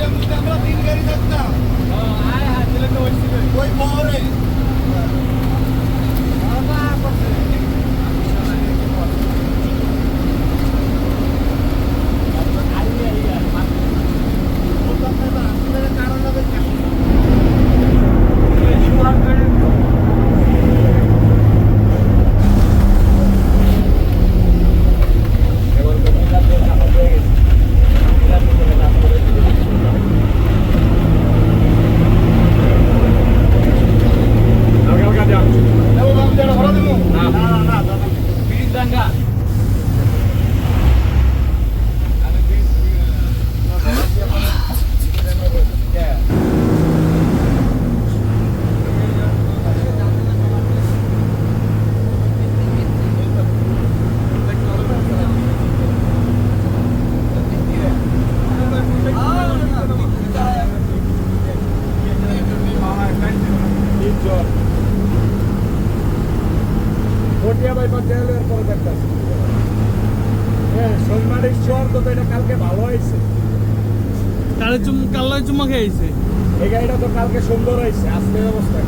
Kilometre तीन घरी जाता कोई पावर आहे পরে দেখতেছি হ্যাঁ তো এটা কালকে ভালো হয়েছে। কালে চুম কালে চুমা খেয়েছে এই গাড়িটা তো কালকে সুন্দর হয়েছে আজকের অবস্থা।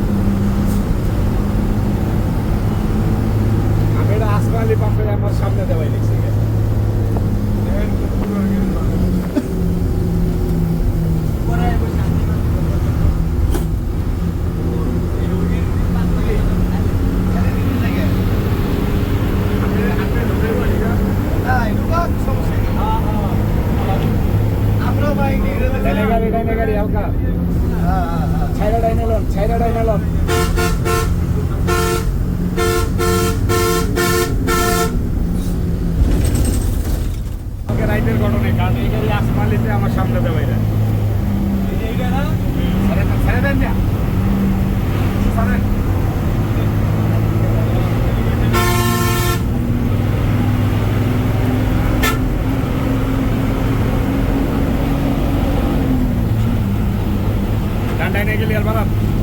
আমি এটা আসমালি পাম্পের আমার সামনে দেওয়াই লিখছি ডাইনে গাড়ি ডাইনে গাড়ি হালকা। ছাইরা ডাইনে লন ছাইরা ডাইনে আমার সামনে দেওয়াই लेने के लिए अलमारा।